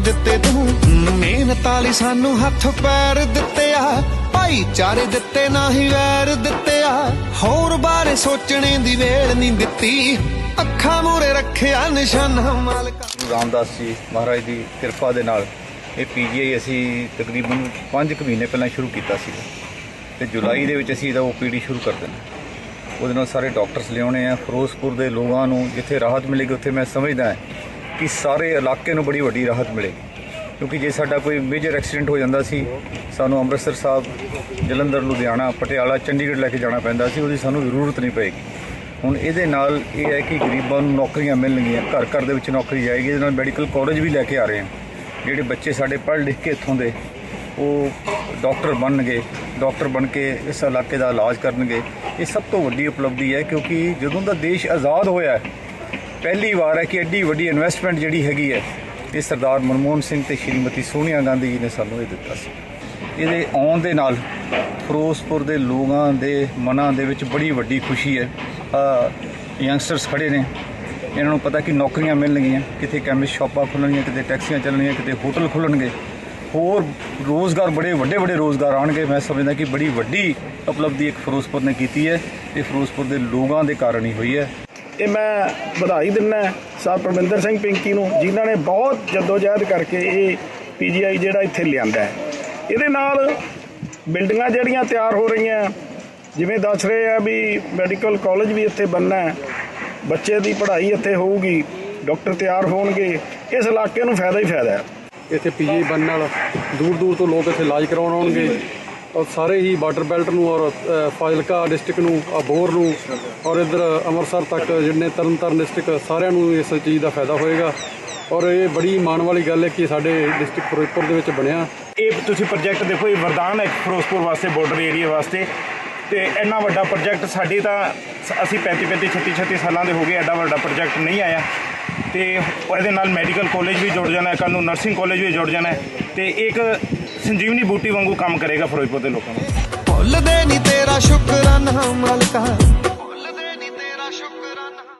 ਦਿੱਤੇ ਤੂੰ। ਮਿਹਨਤ ਵਾਲੀ ਸਾਨੂੰ ਹੱਥ ਪੈਰ ਦਿੱਤੇ ਆ ਭਾਈਚਾਰੇ ਦਿੱਤੇ ਨਾ ਹੀ ਵੈਰ ਦਿੱਤੇ ਆ ਹੋਰ ਬਾਰੇ ਸੋਚਣੇ ਦੀ ਵੇਲ ਨਹੀਂ ਦਿੱਤੀ। ਅੱਖਾਂ ਮੂਰੇ ਰੱਖਿਆ ਨਿਸ਼ਾਨਾ ਮਾਲਕਾ। ਰਾਮਦਾਸ ਜੀ ਮਹਾਰਾਜ ਦੀ ਕਿਰਪਾ ਦੇ ਨਾਲ ਇਹ ਪੀਜੀਆਈ ਅਸੀਂ ਤਕਰੀਬਨ 5 ਕੁ ਮਹੀਨੇ ਪਹਿਲਾਂ ਸ਼ੁਰੂ ਕੀਤਾ ਸੀ। ਤੇ ਜੁਲਾਈ ਦੇ ਵਿੱਚ ਅਸੀਂ ਇਹਦਾ ਓਪੀਡੀ ਸ਼ੁਰੂ ਕਰ ਦੇਣਾ ਉਹਦੇ ਨਾਲ ਸਾਰੇ ਡਾਕਟਰਸ ਲਿਆਉਣੇ ਆ। ਫਿਰੋਜ਼ਪੁਰ ਦੇ ਲੋਕਾਂ ਨੂੰ ਜਿੱਥੇ ਰਾਹਤ ਮਿਲੇਗੀ, ਉੱਥੇ ਮੈਂ ਸਮਝਦਾ ਕਿ ਸਾਰੇ ਇਲਾਕੇ ਨੂੰ ਬੜੀ ਵੱਡੀ ਰਾਹਤ ਮਿਲੇਗੀ। ਕਿਉਂਕਿ ਜੇ ਸਾਡਾ ਕੋਈ ਮੇਜਰ ਐਕਸੀਡੈਂਟ ਹੋ ਜਾਂਦਾ ਸੀ, ਸਾਨੂੰ ਅੰਮ੍ਰਿਤਸਰ ਸਾਹਿਬ, ਜਲੰਧਰ, ਲੁਧਿਆਣਾ, ਪਟਿਆਲਾ, ਚੰਡੀਗੜ੍ਹ ਲੈ ਕੇ ਜਾਣਾ ਪੈਂਦਾ ਸੀ, ਉਹਦੀ ਸਾਨੂੰ ਜ਼ਰੂਰਤ ਨਹੀਂ ਪਏਗੀ। ਹੁਣ ਇਹਦੇ ਨਾਲ ਇਹ ਹੈ ਕਿ ਗਰੀਬਾਂ ਨੂੰ ਨੌਕਰੀਆਂ ਮਿਲਣਗੀਆਂ, ਘਰ ਘਰ ਦੇ ਵਿੱਚ ਨੌਕਰੀ ਜਾਏਗੀ ਇਹਦੇ ਨਾਲ ਮੈਡੀਕਲ ਕਾਲਜ ਵੀ ਲੈ ਕੇ ਆ ਰਹੇ ਹਾਂ ਜਿਹੜੇ ਬੱਚੇ ਸਾਡੇ ਪੜ੍ਹ ਲਿਖ ਕੇ ਇੱਥੋਂ ਦੇ, ਉਹ ਡਾਕਟਰ ਬਣਨਗੇ ਡਾਕਟਰ ਬਣ ਕੇ ਇਸ ਇਲਾਕੇ ਦਾ ਇਲਾਜ ਕਰਨਗੇ। ਇਹ ਸਭ ਤੋਂ ਵੱਡੀ ਉਪਲਬਧੀ ਹੈ ਕਿਉਂਕਿ ਜਦੋਂ ਦਾ ਦੇਸ਼ ਆਜ਼ਾਦ ਹੋਇਆ ਹੈ ਪਹਿਲੀ ਵਾਰ ਹੈ ਕਿ ਐਡੀ ਵੱਡੀ ਇਨਵੈਸਟਮੈਂਟ ਜਿਹੜੀ ਹੈਗੀ ਹੈ, ਇਹ ਸਰਦਾਰ ਮਨਮੋਹਨ ਸਿੰਘ ਤੇ ਸ਼੍ਰੀਮਤੀ ਸੋਨੀਆ ਗਾਂਧੀ ਜੀ ਨੇ ਸਾਨੂੰ ਇਹ ਦਿੱਤਾ ਸੀ। ਇਹਦੇ ਆਉਣ ਦੇ ਨਾਲ ਫਿਰੋਜ਼ਪੁਰ ਦੇ ਲੋਕਾਂ ਦੇ ਮਨਾਂ ਦੇ ਵਿੱਚ ਬੜੀ ਵੱਡੀ ਖੁਸ਼ੀ ਹੈ। ਯੰਗਸਟਰਸ ਖੜੇ ਨੇ। ਇਹਨਾਂ ਨੂੰ ਪਤਾ ਕਿ ਨੌਕਰੀਆਂ ਮਿਲਣਗੀਆਂ, ਕਿਤੇ ਕੈਮਿਸਟ ਸ਼ਾਪਾਂ ਖੁੱਲਣਗੀਆਂ, ਕਿਤੇ ਟੈਕਸੀਆਂ ਚੱਲਣਗੀਆਂ, ਕਿਤੇ ਹੋਟਲ ਖੁੱਲਣਗੇ। ਹੋਰ ਰੋਜ਼ਗਾਰ ਬੜੇ ਵੱਡੇ ਵੱਡੇ ਰੋਜ਼ਗਾਰ ਆਣਗੇ ਮੈਂ ਸਮਝਦਾ ਕਿ ਬੜੀ ਵੱਡੀ ਉਪਲਬਧੀ ਇੱਕ ਫਿਰੋਜ਼ਪੁਰ ਨੇ ਕੀਤੀ ਹੈ। ਤੇ ਫਿਰੋਜ਼ਪੁਰ ਦੇ ਲੋਕਾਂ ਦੇ ਕਾਰਨ ਹੀ ਹੋਈ ਹੈ। ਇਹ ਮੈਂ ਵਧਾਈ ਦਿੰਦਾ ਸਰ ਪਰਮਿੰਦਰ ਸਿੰਘ ਪਿੰਕੀ ਨੂੰ, ਜਿਨ੍ਹਾਂ ਨੇ ਬਹੁਤ ਜਦੋਜਹਿਦ ਕਰਕੇ ਇਹ ਪੀਜੀਆਈ ਜਿਹੜਾ ਇੱਥੇ ਲਿਆਂਦਾ ਹੈ। ਇਹਦੇ ਨਾਲ ਬਿਲਡਿੰਗਾਂ ਜਿਹੜੀਆਂ ਤਿਆਰ ਹੋ ਰਹੀਆਂ, ਜਿਵੇਂ ਦੱਸ ਰਹੇ ਆ ਵੀ ਮੈਡੀਕਲ ਕਾਲਜ ਵੀ ਇੱਥੇ ਬਣਨਾ ਹੈ, ਬੱਚੇ ਦੀ ਪੜ੍ਹਾਈ ਇੱਥੇ ਹੋਊਗੀ, ਡਾਕਟਰ ਤਿਆਰ ਹੋਣਗੇ, ਇਸ ਇਲਾਕੇ ਨੂੰ ਫਾਇਦਾ ਹੀ ਫਾਇਦਾ ਹੈ। ਇੱਥੇ ਪੀਜੀ ਬਣਨ ਨਾਲ ਦੂਰ ਦੂਰ ਤੋਂ ਲੋਕ ਇੱਥੇ ਇਲਾਜ ਕਰਾਉਣ ਆਉਣਗੇ। ਔਰ ਸਾਰੇ ਹੀ ਬਾਰਡਰ ਬੈਲਟ ਨੂੰ ਔਰ ਫਾਜ਼ਿਲਕਾ ਡਿਸਟ੍ਰਿਕਟ ਨੂੰ ਅਬੋਰ ਨੂੰ ਔਰ ਇੱਧਰ ਅੰਮ੍ਰਿਤਸਰ ਤੱਕ ਜਿੰਨੇ ਤਰਨਤਾਰਨ ਡਿਸਟ੍ਰਿਕਟ, ਸਾਰਿਆਂ ਨੂੰ ਇਸ ਚੀਜ਼ ਦਾ ਫਾਇਦਾ ਹੋਏਗਾ। ਔਰ ਇਹ ਬੜੀ ਮਾਣ ਵਾਲੀ ਗੱਲ ਹੈ ਕਿ ਸਾਡੇ ਡਿਸਟ੍ਰਿਕਟ ਫਿਰੋਜ਼ਪੁਰ ਦੇ ਵਿੱਚ ਬਣਿਆ। ਇਹ ਤੁਸੀਂ ਪ੍ਰੋਜੈਕਟ ਦੇਖੋ, ਇਹ ਵਰਦਾਨ ਹੈ ਫਿਰੋਜ਼ਪੁਰ ਵਾਸਤੇ, ਬਾਰਡਰ ਏਰੀਆ ਵਾਸਤੇ। ਤੇ ਇੰਨਾ ਵੱਡਾ ਪ੍ਰੋਜੈਕਟ ਸਾਡੀ ਤਾਂ ਸ- ਅਸੀਂ 35 35 36 36 ਸਾਲਾਂ ਦੇ ਹੋ ਗਏ, ਐਡਾ ਵੱਡਾ ਪ੍ਰੋਜੈਕਟ ਨਹੀਂ ਆਇਆ। ਤੇ ਇਹਦੇ ਨਾਲ ਮੈਡੀਕਲ ਕਾਲਜ ਵੀ ਜੁੜ ਜਾਣਾ ਹੈ, ਕੱਲ੍ਹ ਨੂੰ ਨਰਸਿੰਗ ਕਾਲਜ ਵੀ ਜੁੜ ਜਾਣਾ ਹੈ। ਤੇ ਇੱਕ ਸੰਜੀਵਨੀ ਬੂਟੀ ਵਾਂਗੂ ਕੰਮ ਕਰੇਗਾ ਫਿਰੋਜ਼ਪੁਰ ਦੇ ਲੋਕਾਂ ਨੂੰ ਭੁੱਲਦੇ ਨਹੀਂ ਤੇਰਾ ਸ਼ੁਕਰਾਨਾ ਮਾਲਕਾ।